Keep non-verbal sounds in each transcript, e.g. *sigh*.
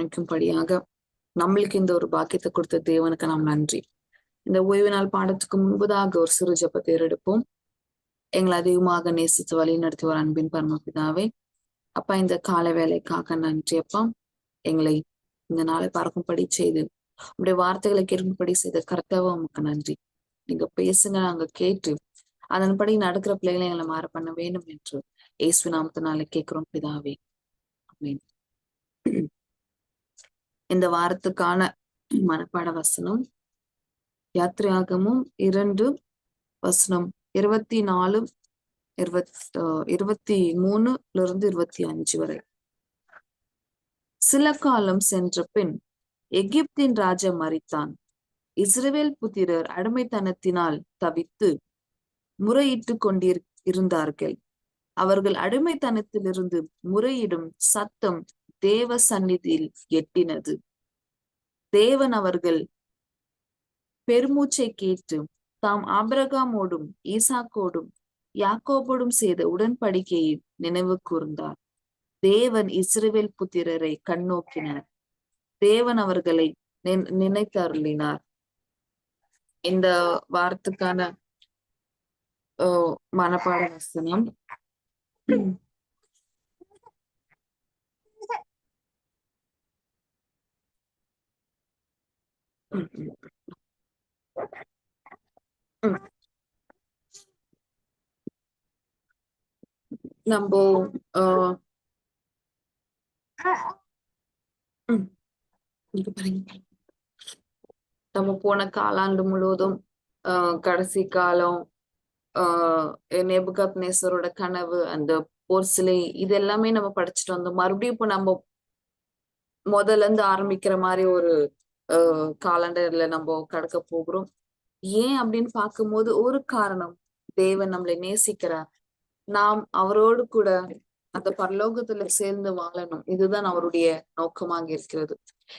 தியானிக்கும்படியாக நம்மளுக்கு இந்த ஒரு பாக்கியத்தை கொடுத்த தேவனுக்கு நாம் நன்றி. இந்த ஓய்வு நாள் பாடத்துக்கு முன்பதாக ஒரு சிறு ஜபத்தை எடுப்போம். எங்களை அதிகமாக நேசித்து வழி நடத்தி ஒரு அன்பின் பரமபிதாவே அப்பா இந்த கால வேலைக்காக நன்றி அப்பா. எங்களை இந்த நாளை பார்க்கும்படி செய்து உடைய வார்த்தைகளை கேட்கும்படி செய்த கர்த்தவ உமக்கு நன்றி. நீங்க பேசுங்க நாங்க கேட்டு அதன்படி நடக்கிற பிள்ளைகளை எங்களை மாற பண்ண வேண்டும் என்று இயேசு நாமத்தினால கேட்கிறோம் பிதாவே. ஆமென். இந்த வாரத்துக்கான மனப்பாட வசனம். யாத்ரையாகமும் இரண்டு வசனம். இருபத்தி நாலு இருபத் இருபத்தி மூணுல இருந்து இருபத்தி அஞ்சு வரை. சில காலம் சென்ற பின் எகிப்தின் ராஜா மறித்தான் இஸ்ரேல் புத்திரர் அடிமைத்தனத்தினால் தவித்து முறையிட்டு கொண்டிரு இருந்தார்கள். அவர்கள் அடிமைத்தனத்திலிருந்து முறையிடும் சத்தம் தேவ சந்நிதியில் எட்டினது. தேவன் அவர்கள் பெருமூச்சை கேட்டு தாம் ஆபிரகாமோடும் ஈசாக்கோடும் யாக்கோபோடும் செய்த உடன்படிக்கையை நினைவு கூர்ந்தார். தேவன் இஸ்ரேவேல் புத்திரரை கண்ணோக்கினார். தேவன் அவர்களை நினைத்தருளினார் இந்த வாரத்துக்கான மனப்பாட வசனம். நம்ம நம்ம போன காலாண்டு முழுவதும் ஆஹ் கடைசி காலம் ஆஹ் நெபுகத் நேசரோட கனவு அந்த போர் சிலை இது எல்லாமே நம்ம படிச்சுட்டு வந்தோம். மறுபடியும் இப்போ நம்ம முதல்ல இருந்து ஆரம்பிக்கிற மாதிரி ஒரு காலண்டர்ல நம்ம கடக்க போகிறோம். ஏன் அப்படின்னு பார்க்கும்போது ஒரு காரணம். தேவன் நம்மளை நேசிக்கிறார். நாம் அவரோடு கூட அந்த பரலோகத்துல சேர்ந்து வாழணும். இதுதான் அவருடைய நோக்கமாக இருக்கிறது.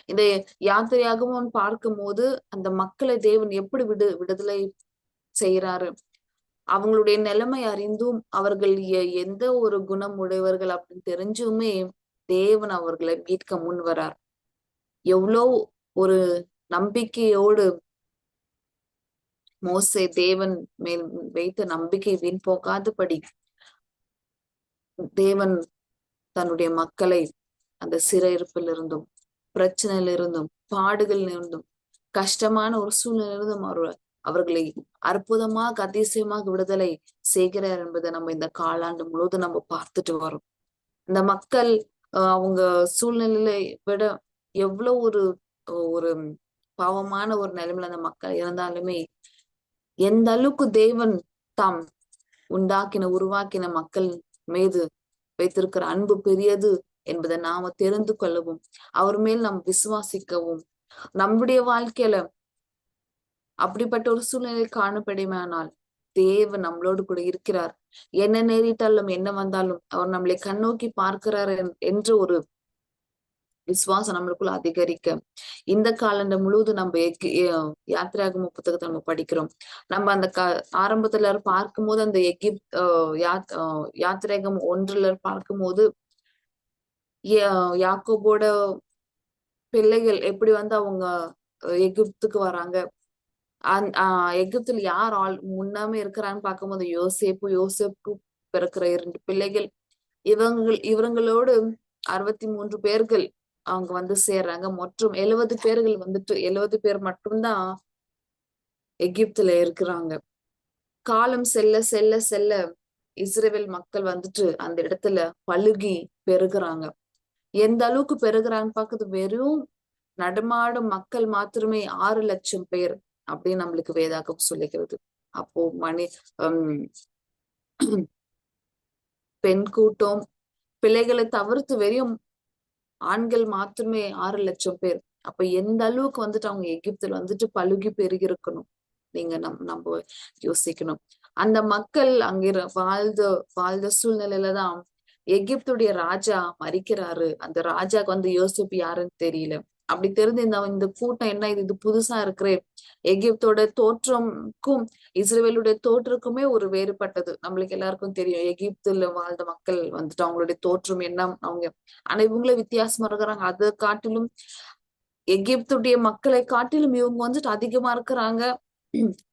இந்த யாத்திரையாகவும் பார்க்கும் போது அந்த மக்களை தேவன் எப்படி விடு விடுதலை செய்யறாரு அவங்களுடைய நிலைமை அறிந்தும் அவர்கள் எந்த ஒரு குணம் உடையவர்கள் அப்படின்னு தெரிஞ்சுமே தேவன் அவர்களை மீட்க முன் வரார். எவ்வளோ ஒரு நம்பிக்கையோடு மோசே தேவன் மேல் வைத்த நம்பிக்கை வீண் போகாதபடி தேவன் தன்னுடைய மக்களை அந்த சிறையிருப்பில் இருந்தும் பிரச்சனையில இருந்தும் பாடுகள் இருந்தும் கஷ்டமான ஒரு சூழ்நிலை இருந்தும் அவர் அவர்களை அற்புதமாக அதிசயமாக விடுதலை செய்கிறார் என்பதை நம்ம இந்த காலாண்டு முழுவதும் நம்ம பார்த்துட்டு வரோம் இந்த மக்கள் அவங்க சூழ்நிலையில விட எவ்வளவு ஒரு ஒரு பாவமான ஒரு நிலைமையில அந்த மக்கள் இருந்தாலுமே எந்த அளவுக்கு தேவன் தாம் உண்டாக்கின உருவாக்கின மக்கள் மீது வைத்திருக்கிற அன்பு பெரியது என்பதை நாம தெரிந்து கொள்ளவும் அவர் மேல் நாம் விசுவாசிக்கவும் நம்முடைய வாழ்க்கையில அப்படிப்பட்ட ஒரு சூழ்நிலை காணப்படுமானால் தேவன் நம்மளோடு கூட இருக்கிறார். என்ன நேரிட்டாலும் என்ன வந்தாலும் அவர் நம்மளை கண்ணோக்கி பார்க்கிறார் என்ற ஒரு விசுவாசம் நம்மளுக்குள்ள அதிகரிக்க. இந்த காலண்ட முழுவதும் நம்ம யாத்திராகம புத்தகத்தை நம்ம படிக்கிறோம். நம்ம அந்த க ஆரம்பத்துல பார்க்கும் போது அந்த எகிப் யாத் யாத்திரேகம் ஒன்றுல பார்க்கும் போது யாக்கோபோட பிள்ளைகள் எப்படி வந்து அவங்க எகிப்துக்கு வராங்க. ஆஹ் எகிப்துல யார் ஆள் முன்னாமே இருக்கிறான்னு பார்க்கும்போது யோசேப்பு யோசேப்பு பிறக்கிற இரண்டு பிள்ளைகள். இவங்க இவங்களோடு அறுபத்தி மூன்று பேர்கள் அவங்க வந்து சேர்றாங்க. மற்றும் எழுபது பேர்கள் வந்துட்டு எழுபது பேர் மட்டும்தான் எகிப்துல இருக்கிறாங்க. காலம் செல்ல செல்ல செல்ல இஸ்ரேல் மக்கள் வந்துட்டு அந்த இடத்துல பழுகி பெருகுறாங்க. எந்த அளவுக்கு பெருகிறான்னு பார்க்குது வெறும் நடமாடும் மக்கள் மாத்திரமே ஆறு லட்சம் பேர் அப்படின்னு நம்மளுக்கு வேதாகம் சொல்லிக்கிறது அப்போ மணி பெண் கூட்டம் பிள்ளைகளை தவிர்த்து வெறும் ஆண்கள் மாத்திரமே ஆறு லட்சம் பேர். அப்ப எந்த அளவுக்கு வந்துட்டு அவங்க எகிப்துல வந்துட்டு பழுகி பெருகி இருக்கணும் நீங்க நம் நம்ம யோசிக்கணும். அந்த மக்கள் அங்க வாழ்ந்த வாழ்ந்த சூழ்நிலையில தான் எகிப்துடைய ராஜா மறிக்கிறாரு. அந்த ராஜாக்கு வந்து யோசிப்பு யாருன்னு தெரியல. அப்படி தெரிந்து இந்த இந்த கூட்டம் என்ன இது இது புதுசா இருக்கிறே. எகிப்தோட தோற்றம்க்கும் இஸ்ரேலுடைய தோற்றக்குமே ஒரு வேறுபட்டது. நம்மளுக்கு எல்லாருக்கும் தெரியும். எகிப்துல வாழ்ந்த மக்கள் வந்துட்டு அவங்களுடைய தோற்றம் என்ன அவங்க ஆனா இவங்களும் வித்தியாசமா இருக்கிறாங்க. அதை காட்டிலும் எகிப்துடைய மக்களை காட்டிலும் இவங்க வந்துட்டு அதிகமா இருக்கிறாங்க.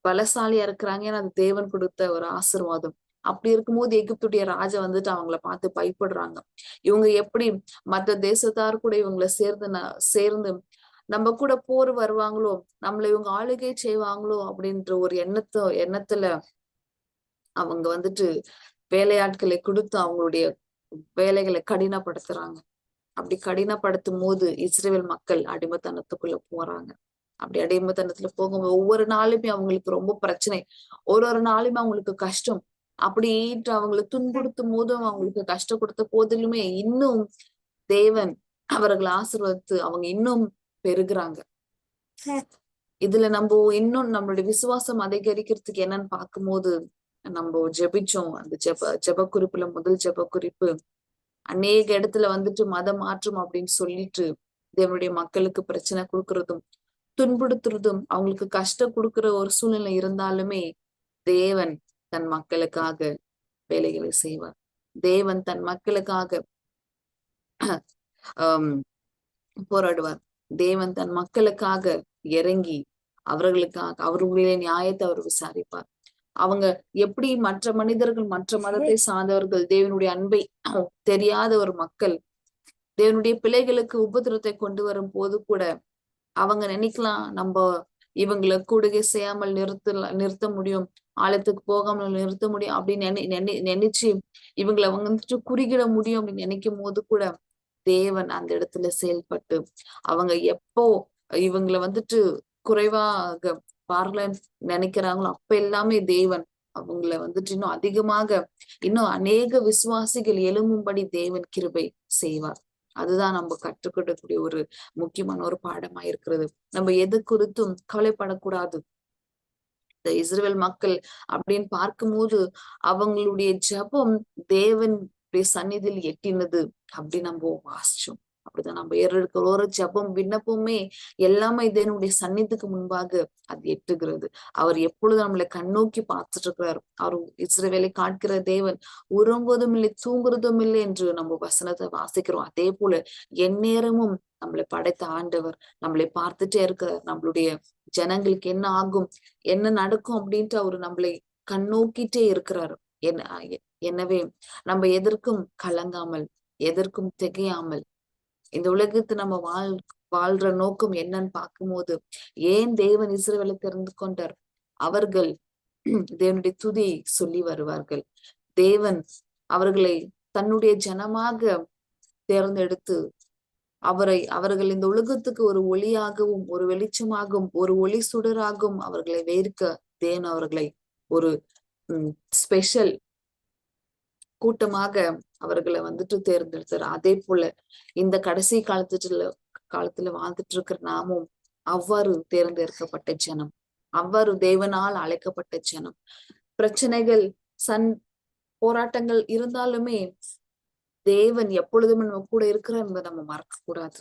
பலசாலியா இருக்கிறாங்க. ஏன்னா அது தேவன் கொடுத்த ஒரு ஆசிர்வாதம். அப்படி இருக்கும்போது எகிப்துடைய ராஜா வந்துட்டு அவங்கள பார்த்து பயப்படுறாங்க. இவங்க எப்படி மத்த தேசத்தார் கூட இவங்களை சேர்ந்து சேர்ந்து நம்ம கூட போர் வருவாங்களோ நம்மள இவங்க ஆளுகை செய்வாங்களோ அப்படின்ற ஒரு எண்ணத்தை எண்ணத்துல அவங்க வந்துட்டு வேலையாட்களை கொடுத்து அவங்களுடைய வேலைகளை கடினப்படுத்துறாங்க. அப்படி கடினப்படுத்தும் போது இஸ்ரேல் மக்கள் அடிமத்தனத்துக்குள்ள போறாங்க. அப்படி அடிமத்தனத்துல போகும்போது ஒவ்வொரு நாளுமே அவங்களுக்கு ரொம்ப பிரச்சனை. ஒரு ஒரு நாளுமே அவங்களுக்கு கஷ்டம். அப்படின்ட்டு அவங்களை துன்புறுத்தும் போதும் அவங்களுக்கு கஷ்டம் கொடுத்த போதிலுமே இன்னும் தேவன் அவர்களை ஆசிர்வதித்து அவங்க இன்னும் பெருகுறாங்க. இதுல நம்ம இன்னும் நம்மளுடைய விசுவாசம் அதிகரிக்கிறதுக்கு என்னன்னு பார்க்கும்போது நம்ம ஜெபிச்சோம். அந்த ஜெப ஜெப குறிப்புல முதல் ஜெப குறிப்பு அநேக இடத்துல வந்துட்டு மத மாற்றம் அப்படின்னு சொல்லிட்டு தேவனுடைய மக்களுக்கு பிரச்சனை கொடுக்கறதும் துன்புடுத்துறதும் அவங்களுக்கு கஷ்டம் கொடுக்கிற ஒரு சூழ்நிலை இருந்தாலுமே தேவன் தன் மக்களுக்காக வேலைகளை செய்வார். தேவன் தன் மக்களுக்காக ஆஹ் போராடுவார். தேவன் தன் மக்களுக்காக இறங்கி அவர்களுக்காக அவர்களுடைய நியாயத்தை அவர் விசாரிப்பார். அவங்க எப்படி மற்ற மனிதர்கள் மற்ற மதத்தை சார்ந்தவர்கள் தேவனுடைய அன்பை தெரியாத ஒரு மக்கள் தேவனுடைய பிள்ளைகளுக்கு உபதிரத்தை கொண்டு வரும் போது கூட அவங்க நினைக்கலாம் நம்ம இவங்களை கூடுகை செய்யாமல் நிறுத்த நிறுத்த முடியும். ஆழத்துக்கு போகாமல் நிறுத்த முடியும் அப்படின்னு நினை நினைச்சு இவங்களை அவங்க வந்துட்டு குறுகிட முடியும் அப்படின்னு நினைக்கும் போது கூட தேவன் அந்த இடத்துல செயல்பட்டு அவங்க எப்போ இவங்களை வந்துட்டு குறைவாக பார்லன்னு நினைக்கிறாங்களோ அப்ப எல்லாமே தேவன் அவங்கள வந்துட்டு இன்னும் அதிகமாக இன்னும் அநேக விசுவாசிகள் எழும்பும்படி தேவன் கிருபை செய்வார். அதுதான் நம்ம கற்றுக்கொள்ளக்கூடிய ஒரு முக்கியமான ஒரு பாடமா இருக்கிறது. நம்ம எது குறித்தும் கவலைப்படக்கூடாது. இந்த இஸ்ரேல் மக்கள் அப்படின்னு பார்க்கும்போது அவங்களுடைய ஜபம் தேவன் சந்நிதியில் எட்டினது அப்படி நம்ம வாசிச்சோம். அப்படிதான் நம்ம ஏறெடுக்கிற ஒரு ஜபம் விண்ணப்பமே எல்லாமே இதனுடைய சன்னிதுக்கு முன்பாக அது எட்டுகிறது. அவர் எப்பொழுது நம்மளை கண்ணோக்கி பார்த்துட்டு இருக்கிறார் அவர் இஸ்ரவேலை காட்கிற தேவன் உறங்குவதும் இல்லை தூங்குறதும் இல்லை என்று நம்ம வசனத்தை வாசிக்கிறோம். அதே போல எந்நேரமும் நம்மளை படைத்த ஆண்டவர் நம்மளை பார்த்துட்டே இருக்கிறார். நம்மளுடைய ஜனங்களுக்கு என்ன ஆகும் என்ன நடக்கும் அப்படின்ட்டு அவரு நம்மளை கண்ணோக்கிட்டே இருக்கிறாரு. என்ன எனவே நம்ம எதற்கும் கலங்காமல் எதற்கும் திகையாமல் இந்த உலகத்து நம்ம வாழ் வாழ்ற நோக்கம் என்னன்னு பார்க்கும்போது ஏன் தேவன் இஸ்ரேவேலை தெரிந்து கொண்டார்? அவர்கள் *clears throat* தேவனுடைய துதி சொல்லி வருவார்கள். தேவன் அவர்களை தன்னுடைய ஜனமாக தேர்ந்தெடுத்து அவரை அவர்கள் இந்த உலகத்துக்கு ஒரு ஒளியாகவும் ஒரு வெளிச்சமாகவும் ஒரு ஒளி சுடராகவும் அவர்களை வேர்க்க தேவன் அவர்களை ஒரு ஸ்பெஷல் கூட்டமாக அவர்களை வந்துட்டு தேர்ந்தெடுத்தார். அதே போல இந்த கடைசி காலத்துல காலத்துல வாழ்ந்துட்டு இருக்கிற நாமும் அவ்வாறு தேர்ந்தெடுக்கப்பட்ட ஜனம் அவ்வாறு தேவனால் அழைக்கப்பட்ட ஜனம். பிரச்சனைகள் சன் போராட்டங்கள் இருந்தாலுமே தேவன் எப்பொழுதுமே நம்ம கூட இருக்கிறார் என்பதை நம்ம மறக்க கூடாது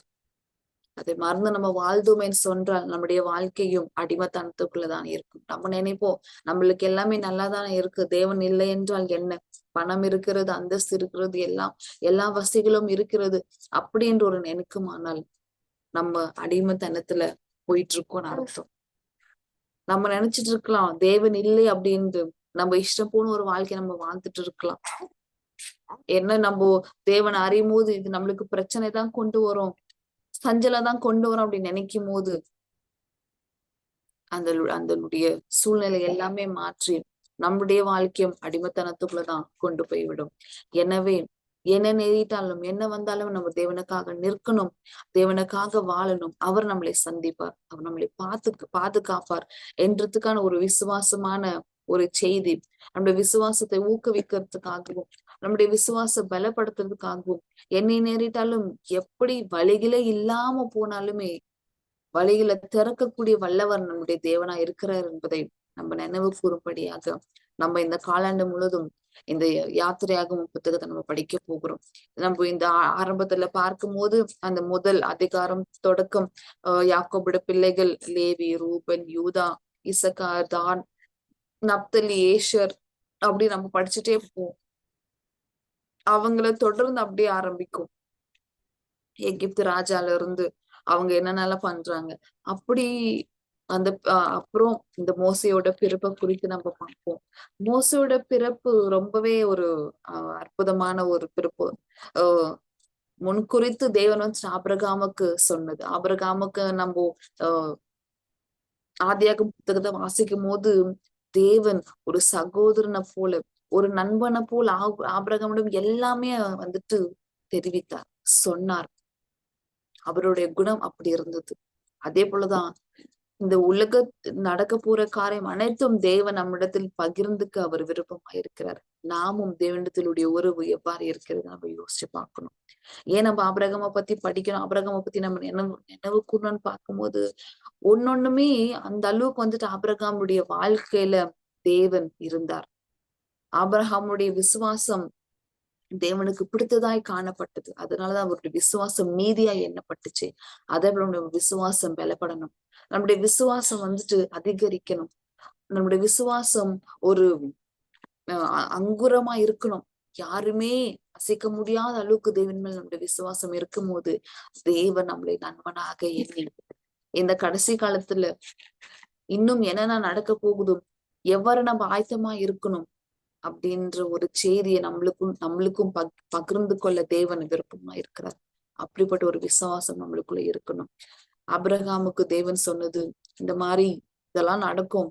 அதை மறந்து நம்ம வாழ்ந்தோமே சொன்றால் நம்முடைய வாழ்க்கையும் அடிமத்தனத்துக்குள்ளதான் இருக்கும். நம்ம நினைப்போம் நம்மளுக்கு எல்லாமே நல்லாதானே இருக்கு தேவன் இல்லை என்றால் என்ன? பணம் இருக்கிறது அந்தஸ்து இருக்கிறது எல்லாம் எல்லா வசதிகளும் இருக்கிறது அப்படி என்று ஒரு நினைக்குமானால் நம்ம அடிமத்தனத்துல போயிட்டு இருக்கோம்னு அர்த்தம். நம்ம நினைச்சிட்டு இருக்கலாம் தேவன் இல்லை அப்படின்ட்டு நம்ம இஷ்டம் போன ஒரு வாழ்க்கை நம்ம வாழ்ந்துட்டு இருக்கலாம். என்ன நம்ம தேவனை அறியும் போது இது நம்மளுக்கு பிரச்சனை தான் கொண்டு வரும் சஞ்சலை தான் கொண்டு வரும் அப்படின்னு நினைக்கும் போது அந்த அதனுடைய சூழ்நிலை எல்லாமே மாற்றி நம்முடைய வாழ்க்கையும் அடிமத்தனத்துக்குள்ளதான் கொண்டு போய்விடும். எனவே என்ன நேரிட்டாலும் என்ன வந்தாலும் நம்ம தேவனுக்காக நிற்கணும். தேவனுக்காக வாழணும். அவர் நம்மளை சந்திப்பார். அவர் நம்மளை பார்த்து பாதுகாப்பார் என்றதுக்கான ஒரு விசுவாசமான ஒரு செய்தி. நம்முடைய விசுவாசத்தை ஊக்குவிக்கிறதுக்காகவும் நம்முடைய விசுவாச பலப்படுத்துறதுக்காகவும் என்னை நேரிட்டாலும் எப்படி வழிகளே இல்லாம போனாலுமே வழிகளை திறக்கக்கூடிய வல்லவர் நம்முடைய தேவனா இருக்கிறார் என்பதை நம்ம நினைவு கூறும்படியாக நம்ம இந்த காலாண்டு முழுவதும் இந்த யாத்திரையாகும் புத்தகத்தை நம்ம படிக்க போகிறோம். நம்ம இந்த ஆரம்பத்துல பார்க்கும்போது அந்த முதல் அதிகாரம் தொடக்கம் யாக்கோபுட பிள்ளைகள் லேவி ரூபன் யூதா இசக்கார் தான் நப்தலி ஏஷர் அப்படி நம்ம படிச்சுட்டே போவோம். அவங்கள தொடர்ந்து அப்படியே ஆரம்பிக்கும். எகிப்து ராஜால இருந்து அவங்க என்னென்னலாம் பண்றாங்க? அப்படி அந்த அப்புறம் இந்த மோசையோட பிறப்பை குறித்து நம்ம பார்ப்போம். மோசையோட பிறப்பு ரொம்பவே ஒரு அற்புதமான ஒரு பிறப்பு. ஆஹ் முன் குறித்து தேவன் வந்து ஆபிரகாமுக்கு சொன்னது. ஆபரகாமுக்கு நம்ம ஆஹ் ஆதியாக புத்தகத்தை வாசிக்கும் போது தேவன் ஒரு சகோதரனை போல ஒரு நண்பனை போல் ஆபரகமிடம் எல்லாமே வந்துட்டு தெரிவித்தார் சொன்னார். அவருடைய குணம் அப்படி இருந்தது. அதே போலதான் இந்த உலக நடக்க போற காரியம் அனைத்தும் தேவன் நம்மிடத்தில் பகிர்ந்துக்கு அவர் விருப்பமா இருக்கிறார். நாமும் தேவனிடத்திலுடைய உறவு எவ்வாறு இருக்கிறது நம்ம யோசிச்சு பார்க்கணும். ஏன் நம்ம அபரகம பத்தி படிக்கணும்? அபரகம பத்தி நம்ம நினைவு நினைவு கூடணும்னு பார்க்கும்போது ஒன்னொண்ணுமே அந்த அளவுக்கு வந்துட்டு அபரகாமுடைய வாழ்க்கையில தேவன் இருந்தார். ஆபரகாமுடைய விசுவாசம் தேவனுக்கு பிடித்ததாய் காணப்பட்டது. அதனாலதான் அவருடைய விசுவாசம் நீதியாய் எண்ணப்பட்டுச்சு. அதே போல விசுவாசம் பலப்படணும். நம்முடைய விசுவாசம் வந்துட்டு அதிகரிக்கணும். நம்முடைய விசுவாசம் ஒரு அங்குரமா இருக்கணும். யாருமே அசைக்க முடியாத அளவுக்கு தேவன் மேல் நம்முடைய விசுவாசம் இருக்கும் போது தேவன் நம்மளை நண்பனாக எண்ணி இந்த கடைசி காலத்துல இன்னும் என்னென்ன நடக்க போகுதோ எவ்வாறு நம்ம ஆயத்தமா இருக்கணும் அப்படின்ற ஒரு செய்தியை நம்மளுக்கும் நம்மளுக்கும் பக் பகிர்ந்து கொள்ள தேவன் விருப்பமா இருக்கிறார். அப்படிப்பட்ட ஒரு விசுவாசம் நம்மளுக்குள்ள இருக்கணும். அப்ரஹாமுக்கு தேவன் சொன்னது இந்த மாதிரி இதெல்லாம் நடக்கும்.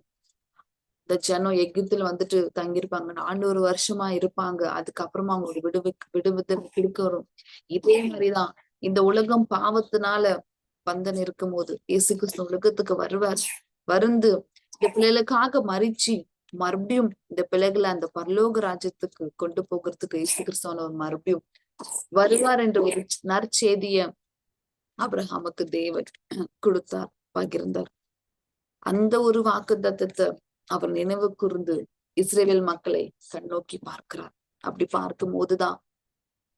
இந்த ஜனம் எகிப்துல வந்துட்டு தங்கியிருப்பாங்க. நானூறு வருஷமா இருப்பாங்க. அதுக்கப்புறமா அவங்களுக்கு விடுவி விடுவித்து கொடுக்க வரும். இதே மாதிரிதான். இந்த உலகம் பாவத்தினால பந்தன் இருக்கும் போது இயேசு கிறிஸ்து உலகத்துக்கு வருவார். வருந்து இந்த பிள்ளைகளுக்காக மறிச்சு மறுபடியும் இந்த பிள்ளைகளை அந்த பரலோக ராஜ்யத்துக்கு கொண்டு போகிறதுக்கு இயேசு கிறிஸ்தவன் மறுபடியும் வருவார் என்ற ஒரு நற்செய்திய அப்ரஹாமுக்கு தேவன் கொடுத்தார் பகிர்ந்தார். அந்த ஒரு வாக்கு தத்தத்தை அவர் நினைவு கூர்ந்து இஸ்ரேல் மக்களை கண்ணோக்கி பார்க்கிறார். அப்படி பார்க்கும் போதுதான்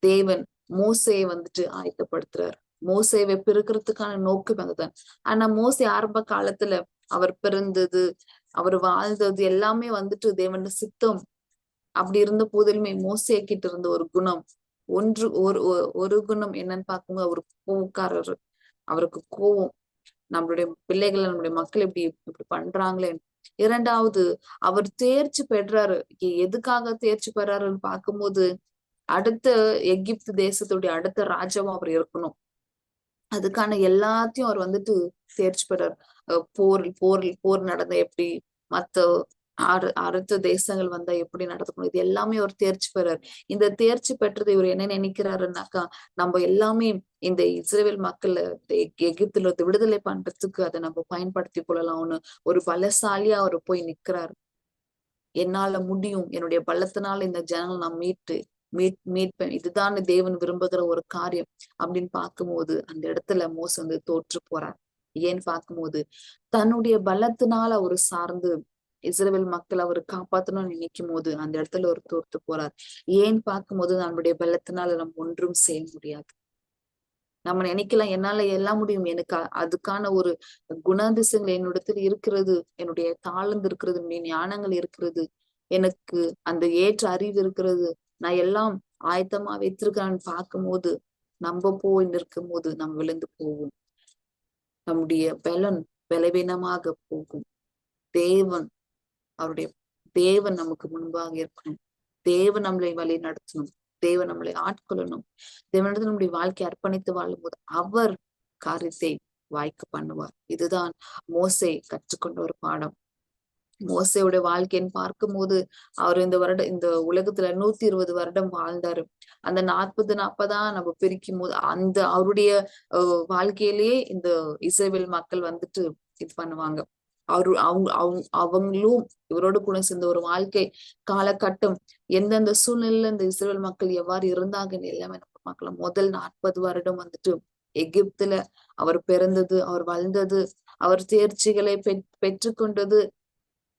தேவன் மோசையை வந்துட்டு ஆயத்தப்படுத்துறார். மோசையை பிறக்கிறதுக்கான நோக்கம் அதுதான் ஆனா மோசை ஆரம்ப காலத்துல அவர் பிறந்தது அவர் வாழ்ந்தது எல்லாமே வந்துட்டு தேவன் சித்தம். அப்படி இருந்த போதிலுமே மோசேக்கிட்டு இருந்த ஒரு குணம். ஒன்று ஒரு ஒரு குணம் என்னன்னு பார்க்கும்போது அவர் கோவக்காரர் அவருக்கு கோவம் நம்மளுடைய பிள்ளைகளை நம்மளுடைய மக்கள் இப்படி இப்படி பண்றாங்களே. இரண்டாவது அவர் தேர்ச்சி பெறாரு எதுக்காக தேர்ச்சி பெறாருன்னு பார்க்கும்போது அடுத்த எகிப்து தேசத்துடைய அடுத்த ராஜாவும் அவர் இருக்கணும். அதுக்கான எல்லாத்தையும் அவர் வந்துட்டு தேர்ச்சி பெறார். போர் போர் போர் நடந்த எப்படி மத்த அரு அடுத்த தேசங்கள் வந்தா எப்படி நடத்தணும் இது எல்லாமே அவர் தேர்ச்சி பெறார். இந்த தேர்ச்சி பெற்றது இவர் என்ன நினைக்கிறாருன்னாக்கா நம்ம எல்லாமே இந்த இஸ்ரேல் மக்கள் எகிப்துல விடுதலை பண்றதுக்கு அதை நம்ம பயன்படுத்தி கொள்ளலாம்னு ஒரு பலசாலியா அவர் போய் நிக்கிறாரு. என்னால முடியும். என்னுடைய பலத்தினால இந்த ஜனங்கள் நான் மீட்டு மீட் மீட்பேன். இதுதான் தேவன் விரும்புகிற ஒரு காரியம் அப்படின்னு பார்க்கும்போது அந்த இடத்துல மோசம் வந்து தோற்று போறார். ஏன்னு பார்க்கும்போது தன்னுடைய பலத்தினால அவர் சார்ந்து இஸ்ரேல் மக்கள் அவர் காப்பாத்தணும்னு நினைக்கும் போது அந்த இடத்துல ஒரு தோர்த்து போறார். ஏன் பார்க்கும்போது நம்முடைய பலத்தினால நம்ம ஒன்றும் செய்ய முடியாது. நம்ம நினைக்கலாம் என்னால எல்லாம் முடியும். எனக்கு அதுக்கான ஒரு குணாதிசங்கள் என்னிடத்தில் இருக்கிறது என்னுடைய தாழ்ந்து இருக்கிறது என்னுடைய ஞானங்கள் இருக்கிறது எனக்கு அந்த ஏற்ற அறிவு இருக்கிறது. நான் எல்லாம் ஆயத்தமா வைத்திருக்கிறான்னு பார்க்கும்போது நம்ம போய் நிற்கும் போது நம்ம விழுந்து போவோம். நம்முடைய பலன் பலவீனமாக போகும். தேவன் அவருடைய தேவன் நமக்கு முன்பாக இருக்கணும். தேவன் நம்மளை வழி நடத்தணும். தேவன் நம்மளை ஆட்கொள்ளணும். தேவனிடத்தில் நம்முடைய வாழ்க்கை அர்ப்பணித்து வாழும்போது அவர் காரியத்தை வாய்க்க பண்ணுவார். இதுதான் மோசை கற்றுக்கொண்ட ஒரு பாடம். மோசையோட வாழ்க்கைன்னு பார்க்கும்போது அவர் இந்த வருடம் இந்த உலகத்துல நூத்தி இருபது வருடம் வாழ்ந்தாரு. அந்த நாற்பது நாற்பதா நம்ம பிரிக்கும் போது அந்த அவருடைய வாழ்க்கையிலேயே இந்த இசைவில் மக்கள் வந்துட்டு இது பண்ணுவாங்க. அவரு அவங்க அவங்க அவங்களும் இவரோட கூட சேர்ந்த ஒரு வாழ்க்கை காலகட்டம் எந்தெந்த சூழ்நிலையில இந்த இஸ்ரேல் மக்கள் எவ்வாறு இருந்தாங்கன்னு எல்லாமே நம்ம பார்க்கலாம். முதல் நாற்பது வருடம் வந்துட்டு எகிப்துல அவர் பிறந்தது அவர் வளர்ந்தது அவர் தேர்ச்சிகளை பெற்றுக்கொண்டது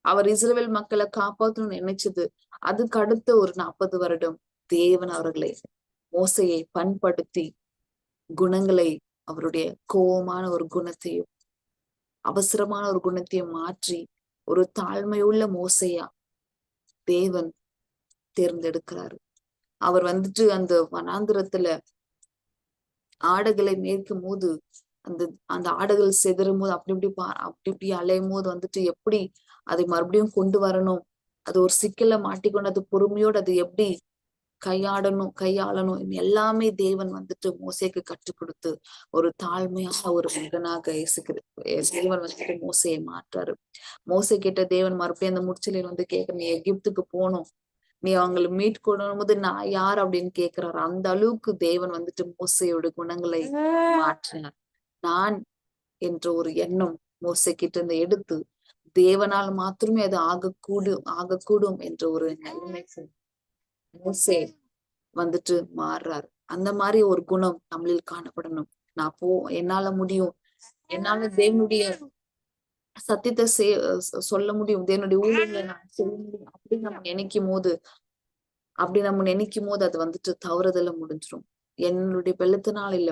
அவர் இஸ்ரேல் மக்களை காப்பாற்றணும்னு நினைச்சது. அதுக்கு அடுத்த ஒரு நாற்பது வருடம் தேவன் அவர்களை மோசையை பண்படுத்தி குணங்களை அவருடைய கோபமான ஒரு குணத்தையும் அவசரமான ஒரு குணத்தையும் மாற்றி ஒரு தாழ்மையுள்ள மோசையா தேவன் தேர்ந்தெடுக்கிறாரு. அவர் வந்துட்டு அந்த வனாந்திரத்துல ஆடுகளை மேய்க்கும் போது அந்த அந்த ஆடுகள் செதறும் போது அப்படி இப்படி பா அப்படி இப்படி அலையும் போது வந்துட்டு எப்படி அதை மறுபடியும் கொண்டு வரணும். அது ஒரு சிக்கல்ல மாட்டிக்கொண்டு அது பொறுமையோடு அது எப்படி கையாடணும் கையாளணும் எல்லாமே தேவன் வந்துட்டு மோசைக்கு கற்றுக் கொடுத்து ஒரு தாழ்மையான ஒரு மகனாக இயேசுக்கு தேவன் வந்துட்டு மோசையை மாற்றாரு. மோசை கிட்ட தேவன் மறுபடியும் அந்த முடிச்சலில் வந்து கேட்க நீ எகிப்துக்கு போகணும். நீ அவங்களை மீட் கொள்ளும் போது நான் யார்? அப்படின்னு கேக்குறாரு அந்த அளவுக்கு தேவன் வந்துட்டு மோசையோட குணங்களை மாற்றினார். நான் என்ற ஒரு எண்ணம் மோசை கிட்ட இருந்து எடுத்து தேவனால் மாத்திரமே அது ஆகக்கூடும் ஆகக்கூடும் என்ற ஒரு நிலைமைக்கு மோசே வந்துட்டு மாறுறாரு. அந்த மாதிரி ஒரு குணம் நம்மளில் காணப்படணும். நான் போ என்னால முடியும். என்னால தேவனுடைய சத்தியத்தை சே சொல்ல முடியும். தேவனுடைய ஊழல நான் சொல்ல முடியும். அப்படின்னு நம்ம நினைக்கும் போது அப்படி நம்ம நினைக்கும் போது அது வந்துட்டு தவறுதல முடிஞ்சிடும் என்னுடைய பெலத்தினால இல்ல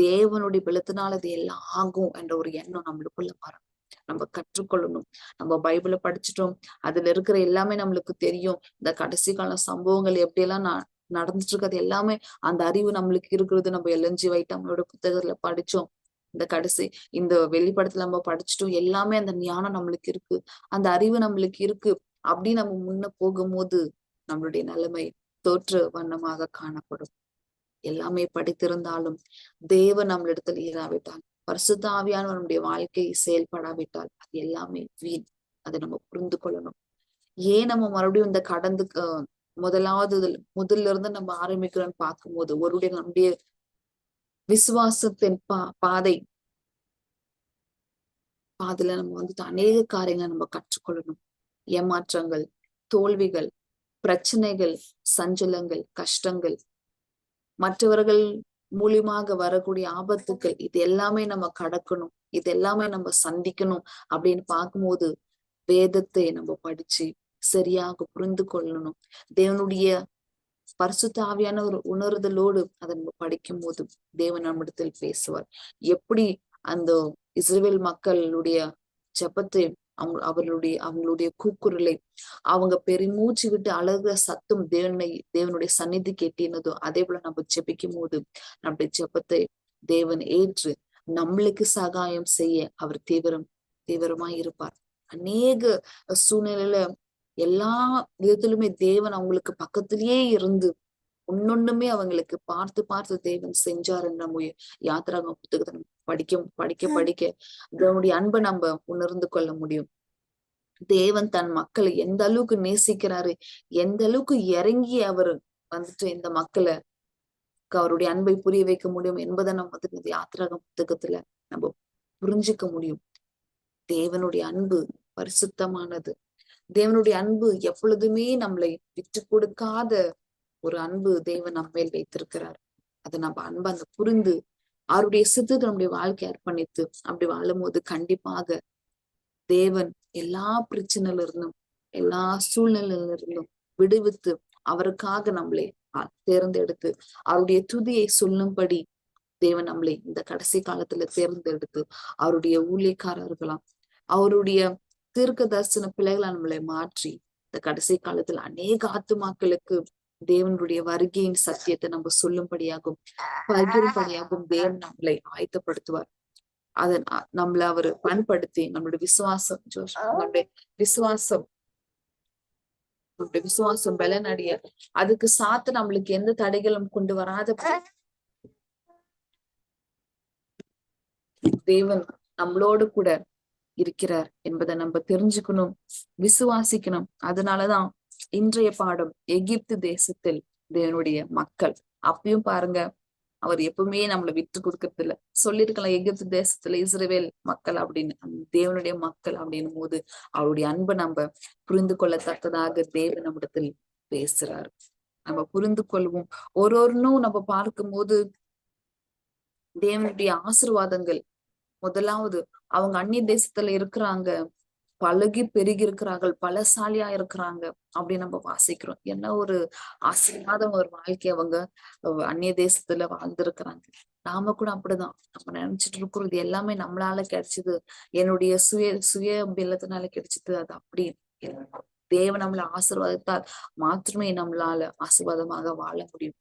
தேவனுடைய பெலத்தினால அது எல்லாம் ஆகும் என்ற ஒரு எண்ணம் நம்மளுக்குள்ள வரும். நம்ம கற்றுக்கொள்ளணும். நம்ம பைபிள படிச்சுட்டோம். அதுல இருக்கிற எல்லாமே நம்மளுக்கு தெரியும். இந்த கடைசி கால சம்பவங்கள் எப்படியெல்லாம் நான் நடந்துட்டு இருக்கிறது எல்லாமே அந்த அறிவு நம்மளுக்கு இருக்கிறது. நம்ம எல்என்ஜி வைட் நம்மளோட புத்தகத்துல படிச்சோம். இந்த கடைசி இந்த வெளிப்படத்துல நம்ம படிச்சுட்டோம். எல்லாமே அந்த ஞானம் நம்மளுக்கு இருக்கு. அந்த அறிவு நம்மளுக்கு இருக்கு. அப்படி நம்ம முன்ன போகும்போது நம்மளுடைய நிலைமை தோற்று வண்ணமாக காணப்படும். எல்லாமே படித்திருந்தாலும் தேவன் நம்மளிடத்தில் இராவிட்டால் பரிசுத்தாவியானவருடைய வாழ்க்கை செயல்படாவிட்டால் அது எல்லாமே வீண். அதை நம்ம புரிந்து கொள்ளணும். ஏன் நம்ம மறுபடியும் இந்த கடந்து முதலாவது முதல்ல இருந்து நம்ம ஆரம்பிக்கிறோம்னு பார்க்கும்போது ஒருடைய நம்முடைய விசுவாசத்தின் பா பாதை பாதையில நம்ம வந்துட்டு அநேக காரியங்களை நம்ம கற்றுக்கொள்ளணும். ஏமாற்றங்கள் தோல்விகள் பிரச்சனைகள் சஞ்சலங்கள் கஷ்டங்கள் மற்றவர்கள் மூலியமாக வரக்கூடிய ஆபத்துக்கள் இது எல்லாமே நம்ம கடக்கணும். இது எல்லாமே நம்ம சந்திக்கணும் அப்படின்னு பார்க்கும்போது வேதத்தை நம்ம படிச்சு சரியாக புரிந்து கொள்ளணும். தேவனுடைய பரிசுத்தாவியான ஒரு உணர்தலோடு அதை நம்ம படிக்கும் போது தேவன் நம்மிடத்தில் பேசுவார். எப்படி அந்த இஸ்ரேல் மக்களுடைய ஜபத்தை அவங்க அவர்களுடைய அவங்களுடைய கூக்குரலை அவங்க பெருமூச்சு விட்டு அழகுற சத்தம் தேவனை தேவனுடைய சந்நிதி கேட்டினதோ அதே போல நம்ம ஜெபிக்கும் போது நம்முடைய ஜெபத்தை தேவன் ஏற்று நம்மளுக்கு சகாயம் செய்ய அவர் தீவிரம் தீவிரமா இருப்பார். அநேக சூழ்நிலையில எல்லா விதத்திலுமே தேவன் அவங்களுக்கு பக்கத்திலேயே இருந்து ஒன்னொண்ணுமே அவங்களுக்கு பார்த்து பார்த்து தேவன் செஞ்சார் நம்ம யாத்திராக புத்தகத்தை படிக்க படிக்க படிக்க அதனுடைய அன்பை நம்ம உணர்ந்து கொள்ள முடியும். தேவன் தன் மக்களை எந்த அளவுக்கு நேசிக்கிறாரு எந்த அளவுக்கு இறங்கி அவர் வந்துட்டு இந்த மக்களை அவருடைய அன்பை புரிய வைக்க முடியும் என்பதை நம்ம வந்து யாத்திராக புத்தகத்துல நம்ம புரிஞ்சுக்க முடியும். தேவனுடைய அன்பு பரிசுத்தமானது. தேவனுடைய அன்பு எப்பொழுதுமே நம்மளை விட்டு கொடுக்காத ஒரு அன்பு தேவன் நம்ம மேல் வைத்திருக்கிறார். அதை நம்ம அன்பு அந்த புரிந்து அவருடைய சித்தத்தை நம்முடைய வாழ்க்கை அர்ப்பணித்து அப்படி வாழும் போது கண்டிப்பாக தேவன் எல்லா பிரச்சனையில இருந்தும் எல்லா சூழ்நிலையில இருந்தும் விடுவித்து அவருக்காக நம்மளை தேர்ந்தெடுத்து அவருடைய துதியை சொல்லும்படி தேவன் நம்மளை இந்த கடைசி காலத்துல தேர்ந்தெடுத்து அவருடைய ஊழியக்காரர்களாம் அவருடைய தீர்க்க தரிசன பிள்ளைகளா நம்மளை மாற்றி இந்த கடைசி காலத்துல அநேக ஆத்துமாக்களுக்கு தேவனுடைய வருகையின் சத்தியத்தை நம்ம சொல்லும்படியாகும் பகிரும்படியாகும் தேவன் நம்மளை ஆயத்தப்படுத்துவார். அதை நம்மள அவர் பண்படுத்தி நம்மளுடைய விசுவாசம் நம்மளுடைய விசுவாசம் நம்மளுடைய விசுவாசம் பலனடைய அதுக்கு சாத்து நம்மளுக்கு எந்த தடைகளும் கொண்டு வராத தேவன் நம்மளோடு கூட இருக்கிறார் என்பதை நம்ம தெரிஞ்சுக்கணும் விசுவாசிக்கணும். அதனாலதான் இன்றைய பாடம் எகிப்து தேசத்தில் தேவனுடைய மக்கள். அப்பயும் பாருங்க அவர் எப்பவுமே நம்மளை விட்டு கொடுக்கறது இல்ல சொல்லிருக்கலாம் எகிப்து தேசத்துல இஸ்ரேவேல் மக்கள் அப்படின்னு தேவனுடைய மக்கள் அப்படின்னும் போது அவருடைய அன்பை நம்ம புரிந்து கொள்ளத்தக்கதாக தேவன் நம்மிடத்தில் பேசுறாரு. நம்ம புரிந்து கொள்வோம். ஒரு ஒருனும் நம்ம பார்க்கும் போது தேவனுடைய ஆசிர்வாதங்கள் முதலாவது அவங்க அந்நிய தேசத்துல இருக்கிறாங்க பழகி பெருகி இருக்கிறார்கள் பலசாலியா இருக்கிறாங்க அப்படின்னு நம்ம வாசிக்கிறோம். என்ன ஒரு ஆசையாத ஒரு வாழ்க்கை அவங்க அந்நிய தேசத்துல வாழ்ந்திருக்கிறாங்க. நாம கூட அப்படிதான். நம்ம நினைச்சிட்டு இருக்கிறோம் இது எல்லாமே நம்மளால கிடைச்சது. என்னுடைய சுய சுய பில்லத்தினால கிடைச்சது அது அப்படி. தேவ நம்மளை ஆசிர்வாதத்தால் மாத்திரமே நம்மளால ஆசிர்வாதமாக வாழ முடியும்.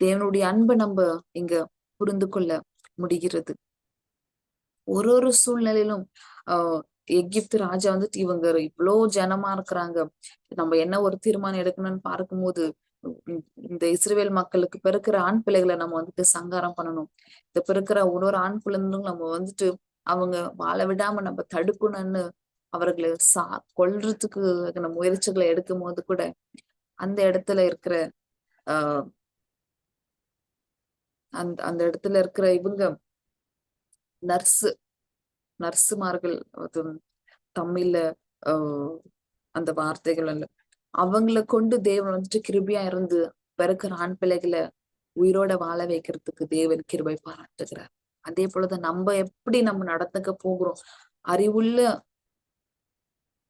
தேவனுடைய அன்பை நம்ம இங்க புரிந்து கொள்ள முடிகிறது. ஒரு ஒரு சூழ்நிலையிலும் எகிப்து ராஜா வந்துட்டு இவங்க இவ்வளவு ஜனமா இருக்கிறாங்க. நம்ம என்ன ஒரு தீர்மானம் எடுக்கணும்னு பார்க்கும்போது இந்த இஸ்ரேல் மக்களுக்கு பிறக்கிற ஆண் பிள்ளைகளை நம்ம வந்துட்டு சங்காரம் பண்ணணும். இந்த பிறக்கிற ஒரு ஒரு ஆண் பிள்ளைங்களும் நம்ம வந்துட்டு அவங்க வாழ விடாம நம்ம தடுக்கணும்னு அவர்களை சா கொல்றதுக்கு நம்ம முயற்சிகளை எடுக்கும் போது கூட அந்த இடத்துல இருக்கிற ஆஹ் அந்த அந்த இடத்துல இருக்கிற இவங்க நர்ஸ் நர்ஸுமார்கள் தமிழ்ல ஆஹ் அந்த வார்த்தைகள் அல்ல. அவங்களை கொண்டு தேவன் வந்துட்டு கிருபியா இருந்து பிறக்கிற ஆண் பிள்ளைகளை உயிரோட வாழ வைக்கிறதுக்கு தேவன் கிருபை பாராட்டுகிறார். அதே போலதான் நம்ம எப்படி நம்ம நடந்துக்க போகிறோம்? அறிவுள்ள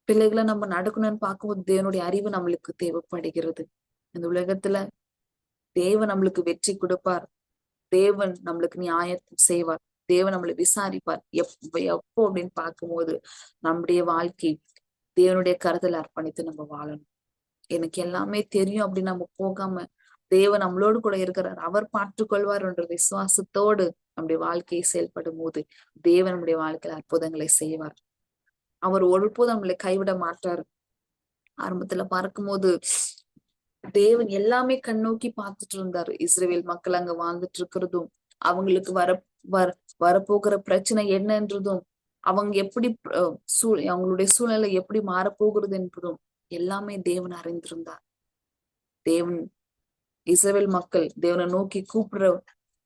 பிள்ளைகளை நம்ம நடக்கணும்னு பார்க்கும்போது தேவனுடைய அறிவு நம்மளுக்கு தேவைப்படுகிறது. இந்த உலகத்துல தேவன் நம்மளுக்கு வெற்றி கொடுப்பார். தேவன் நம்மளுக்கு நியாயத்தை செய்வார். தேவன் நம்மளை விசாரிப்பார். எப்ப எப்போ அப்படின்னு பார்க்கும்போது நம்முடைய வாழ்க்கை தேவனுடைய கருத்துல அர்ப்பணித்து நம்ம வாழணும். எனக்கு எல்லாமே தெரியும் அப்படின்னு நம்ம போகாம தேவன் நம்மளோடு கூட இருக்கிறார். அவர் பார்த்துக்கொள்வார் என்ற விசுவாசத்தோடு நம்முடைய வாழ்க்கையை செயல்படும் போது தேவன் நம்முடைய வாழ்க்கையில அற்புதங்களை செய்வார். அவர் ஒருபோதும் நம்மளை கைவிட மாட்டார். ஆரம்பத்துல பார்க்கும்போது தேவன் எல்லாமே கண்ணோக்கி பார்த்துட்டு இருந்தாரு. இஸ்ரேல் மக்கள் அங்க வாழ்ந்துட்டு இருக்கிறதும் அவங்களுக்கு வர வர வரப்போகிற பிரச்சனை என்னன்றதும் அவங்க எப்படி சூழ் அவங்களுடைய சூழ்நிலை எப்படி மாறப்போகிறது என்பதும் எல்லாமே தேவன் அறிந்திருந்தார். தேவன் இசவேல் மக்கள் தேவனை நோக்கி கூப்பிடுற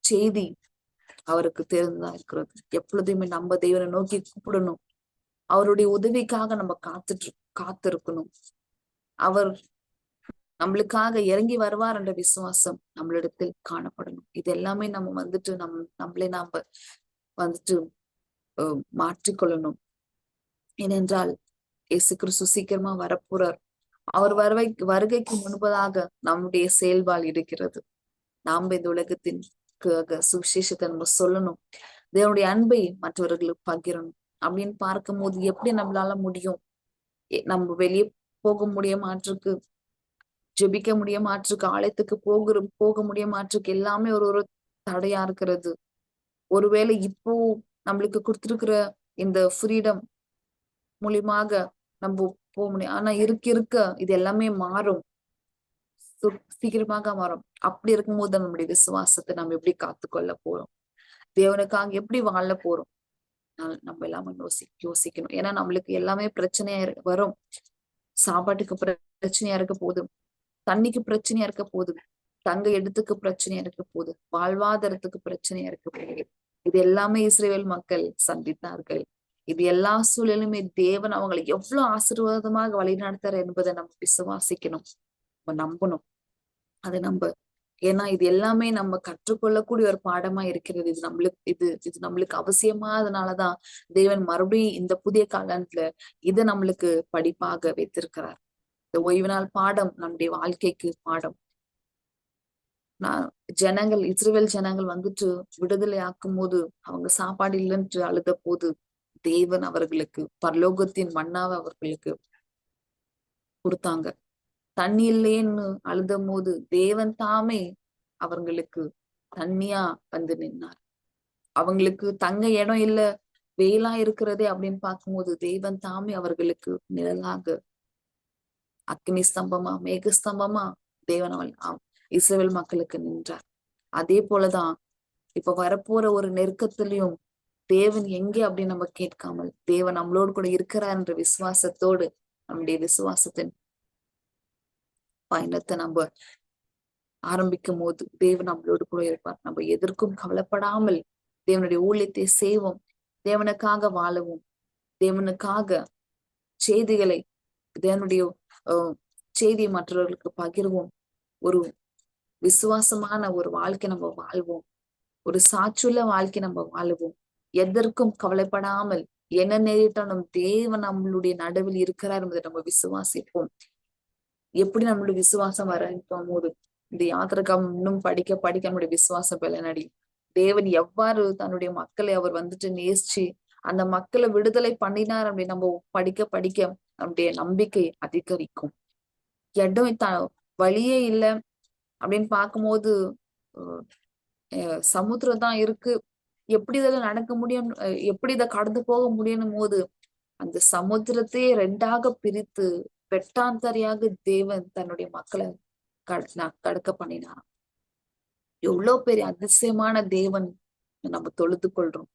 செய்தி அவருக்கு தெரிந்ததா இருக்கிறது. எப்பொழுதுமே நம்ம தேவனை நோக்கி கூப்பிடணும். அவருடைய உதவிக்காக நம்ம காத்துட்டு காத்திருக்கணும். அவர் நம்மளுக்காக இறங்கி வருவார் என்ற விசுவாசம் நம்மளிடத்தில் காணப்படணும். இது எல்லாமே நம்ம வந்துட்டு நம் நம்மளே நாம வந்துட்டு மாற்றிக்கொள்ளணும். ஏனென்றால் இயேசு கிறிஸ்து சீக்கிரமா வரப்போறார். அவர் வருவை வருகைக்கு முன்பதாக நம்முடைய செயல்பால் இருக்கிறது. நாம் இந்த உலகத்தின் சுவிசேஷத்தை நம்ம சொல்லணும். தேவனுடைய அன்பை மற்றவர்களுக்கு பகிரணும். அப்படின்னு பார்க்கும் போது எப்படி நம்மளால முடியும்? நம்ம வெளியே போக முடிய மாற்றுக்கு ஜெபிக்க முடிய மாற்றுக்கு ஆலயத்துக்கு போகிற போக முடிய மாற்றுக்கு எல்லாமே ஒரு ஒரு தடையா இருக்கிறது. ஒருவேளை இப்போ நம்மளுக்கு கொடுத்துருக்கிற இந்த ஃப்ரீடம் மூலியமாக நம்ம போக முடியும். ஆனா இருக்க இருக்க. இது எல்லாமே மாறும். சீக்கிரமாக மாறும். அப்படி இருக்கும்போது நம்மளுடைய விசுவாசத்தை நம்ம எப்படி காத்துக்கொள்ள போறோம்? தேவனுக்காக எப்படி வாழ போறோம்? நம்ம எல்லாமே யோசி யோசிக்கணும். ஏன்னா நம்மளுக்கு எல்லாமே பிரச்சனையா வரும். சாப்பாட்டுக்கு பிரச்சனையா இருக்க போதும் தண்ணிக்கு பிரச்சனையா இருக்க போகுது. தங்க இடத்துக்கு பிரச்சனையா இருக்க போகுது. வாழ்வாதாரத்துக்கு பிரச்சனையா இருக்க போகுது. இது எல்லாமே இஸ்ரேல் மக்கள் சந்தித்தார்கள். இது எல்லா சூழலுமே தேவன் அவங்களை எவ்வளவு ஆசீர்வாதமாக வழிநடத்தார் என்பதை நம்ம விசுவாசிக்கணும். நம்ம நம்பணும். அதை நம்ம ஏன்னா இது எல்லாமே நம்ம கற்றுக்கொள்ளக்கூடிய ஒரு பாடமா இருக்கிறது. இது நம்மளுக்கு இது இது நம்மளுக்கு அவசியமா அதனாலதான் தேவன் மறுபடியும் இந்த புதிய காலத்துல இதை நம்மளுக்கு படிப்பாக வைத்திருக்கிறார். இந்த ஓய்வு நாள் பாடம் நம்முடைய வாழ்க்கைக்கு பாடம். நான் ஜனங்கள் இஸ்ரேல் ஜனங்கள் வந்துட்டு விடுதலை ஆக்கும் போது அவங்க சாப்பாடு இல்லைன்ட்டு அழுத போது தேவன் அவர்களுக்கு பரலோகத்தின் மண்ணாவை அவர்களுக்கு கொடுத்தாங்க. தண்ணி இல்லையேன்னு அழுதும் போது தேவன் தாமே அவங்களுக்கு தண்ணியா வந்து நின்னார். அவங்களுக்கு தங்க இடம் இல்ல வெயிலா இருக்கிறதே அப்படின்னு பார்க்கும்போது தேவன் தாமே அவர்களுக்கு நிழலாக அக்னி ஸ்தம்பமா மேக ஸ்தம்பமா இஸ்ரேல் மக்களுக்கு நின்றார். அதே போலதான் இப்ப வரப்போற ஒரு நெருக்கத்திலையும் தேவன் எங்கே அப்படின்னு நம்ம கேட்காமல் தேவன் நம்மளோடு கூட இருக்கிறார் என்ற விசுவாசத்தோடு நம்முடைய விசுவாசத்தின் பயணத்தை நம்ம ஆரம்பிக்கும் போது தேவன் நம்மளோடு கூட இருப்பார். நம்ம எதற்கும் கவலைப்படாமல் தேவனுடைய ஊழியத்தை செய்வோம். தேவனுக்காக வாழவும். தேவனுக்காக செய்திகளை தேவனுடைய செய்தியை மற்றவர்களுக்கு பகிர்வோம். ஒரு விசுவாசமான ஒரு வாழ்க்கை நம்ம வாழ்வோம். ஒரு சாட்சியுள்ள வாழ்க்கை நம்ம வாழுவோம். எதற்கும் கவலைப்படாமல் என்ன நேரிட்டாலும் தேவன் நம்மளுடைய நடுவில் இருக்கிறார் என்பதை நம்ம விசுவாசிப்போம். எப்படி நம்மளுடைய விசுவாசம் வரப்போம் போது இந்த யாத்திரகம் இன்னும் படிக்க படிக்க நம்முடைய விசுவாசம் பலனடி தேவன் எவ்வாறு தன்னுடைய மக்களை அவர் வந்துட்டு நேசிச்சு அந்த மக்களை விடுதலை பண்ணினார் அப்படின்னு நம்ம படிக்க படிக்க நம்முடைய நம்பிக்கை அதிகரிக்கும். இடம் த வழியே இல்லை அப்படின்னு பார்க்கும்போது சமுத்திரம் தான் இருக்கு. எப்படி இதெல்லாம் நடக்க முடியும் எப்படி இதை கடந்து போக முடியும் போது அந்த சமுத்திரத்தையே ரெண்டாக பிரித்து வெட்டாந்தரியாக தேவன் தன்னுடைய மக்களை கடக்க பண்ணினாராம். எவ்வளவு பெரிய அதிசயமான தேவன் நம்ம தொழுது கொள்றோம்.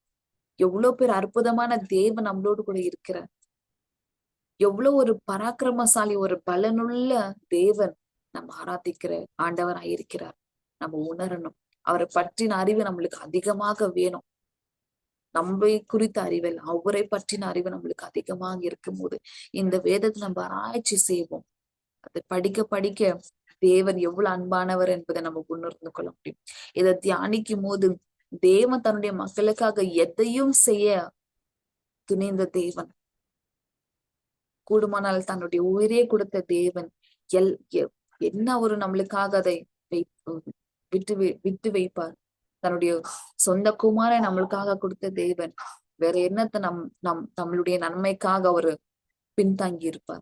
எவ்வளவு பேர் அற்புதமான தேவன் நம்மளோடு கூட இருக்கிறார். எவ்வளவு ஒரு பராக்கிரமசாலி ஒரு பலனுள்ள தேவன் நம்ம ஆராதிக்கிற ஆண்டவரா இருக்கிறார் நம்ம உணரணும். அவரை பற்றின அறிவு நம்மளுக்கு அதிகமாக வேணும். நம்மை குறித்த அறிவில் அவரை பற்றின அறிவு நம்மளுக்கு அதிகமாக இருக்கும் போது இந்த வேதத்தை நம்ம ஆராய்ச்சி செய்வோம். அதை படிக்க படிக்க தேவன் எவ்வளவு அன்பானவர் என்பதை நம்ம உணர்ந்து கொள்ள முடியும். இதை தியானிக்கும் போது தேவன் தன்னுடைய மக்களுக்காக எதையும் செய்ய துணிந்த தேவன். கூடுமானால் தன்னுடைய உயிரே கொடுத்த தேவன். எல் என்ன ஒரு நம்மளுக்காக அதை விட்டு விட்டு வைப்பார். தன்னுடைய சொந்த குமாரை நம்மளுக்காக கொடுத்த தேவன். வேற என்னத்தை நம் நம் நம்மளுடைய நன்மைக்காக அவரு பின்தங்கி இருப்பார்.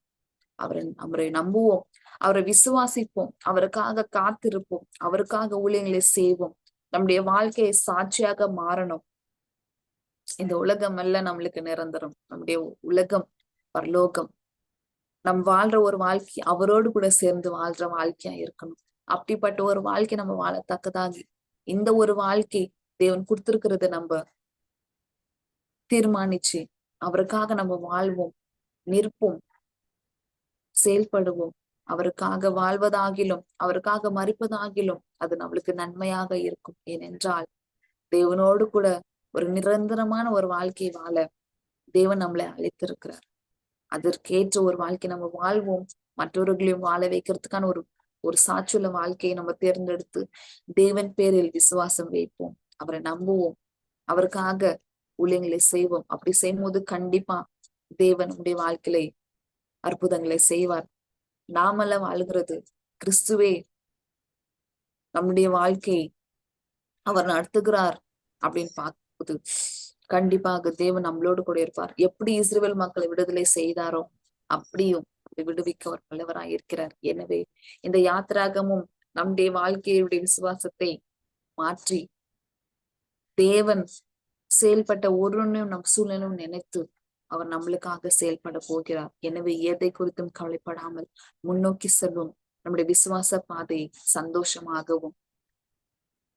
அவரை அவரை நம்புவோம். அவரை விசுவாசிப்போம். அவருக்காக காத்திருப்போம். அவருக்காக ஊழியங்களை செய்வோம். நம்முடைய வாழ்க்கையை சாட்சியாக மாறணும். இந்த உலகம் அல்ல நம்மளுக்கு நிரந்தரம். நம்முடைய உலகம் பரலோகம். நம் வாழ்ற ஒரு வாழ்க்கை அவரோடு கூட சேர்ந்து வாழ்ற வாழ்க்கையா இருக்கணும். அப்படிப்பட்ட ஒரு வாழ்க்கை நம்ம வாழத்தக்கதாக இந்த ஒரு வாழ்க்கை தேவன் கொடுத்திருக்கிறத நம்ம தீர்மானிச்சு அவருக்காக நம்ம வாழ்வோம் நிற்போம் செயல்படுவோம். அவருக்காக வாழ்வதாகிலும் அவருக்காக மறிப்பதாகிலும் அது நம்மளுக்கு நன்மையாக இருக்கும். ஏனென்றால் தேவனோடு கூட ஒரு நிரந்தரமான ஒரு வாழ்க்கை வாழ தேவன் நம்மளை அழைத்திருக்கிறார். அதற்கேற்ற ஒரு வாழ்க்கை நம்ம வாழ்வோம். மற்றவர்களையும் வாழ வைக்கிறதுக்கான ஒரு ஒரு சாட்சியுள்ள வாழ்க்கையை நம்ம தேர்ந்தெடுத்து தேவன் பேரில் விசுவாசம் வைப்போம். அவரை நம்புவோம். அவருக்காக ஊழியங்களை செய்வோம். அப்படி செய்யும் போது கண்டிப்பா தேவன் உடைய வாழ்க்கையில அற்புதங்களை செய்வார். நாமெல்லாம் வாழ்கிறது கிறிஸ்துவே நம்முடைய வாழ்க்கையை அவர் நடத்துகிறார் அப்படின்னு பார்க்கும்போது கண்டிப்பாக தேவன் நம்மளோடு கூட இருப்பார். எப்படி இஸ்ரேல் மக்களை விடுதலை செய்தாரோ அப்படியும் விடுவிக்க அவர் வல்லவராய் இருக்கிறார். எனவே இந்த யாத்திராகமும் நம்முடைய வாழ்க்கையுடைய விசுவாசத்தை மாற்றி தேவன் செயல்பட்ட ஒருனும் நம் சூழ்நிலும் நினைத்து அவர் நம்மளுக்காக செயல்பட போகிறார். எனவே எதை குறித்தும் கவலைப்படாமல் முன்னோக்கி செல்வோம். நம்முடைய விசுவாச பாதை சந்தோஷமாகவும்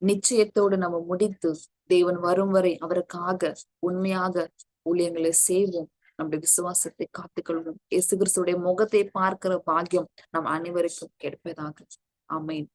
நிச்சயத்தோடு நம்ம முடித்து தேவன் வரும் வரை அவருக்காக உண்மையாக ஊழியங்களை செய்வோம். நம்முடைய விசுவாசத்தை காத்துக்கொள்வோம். இயேசு கிறிஸ்துடைய முகத்தை பார்க்கிற பாக்கியம் நம் அனைவருக்கும் கிடைப்பதாக. அமைன்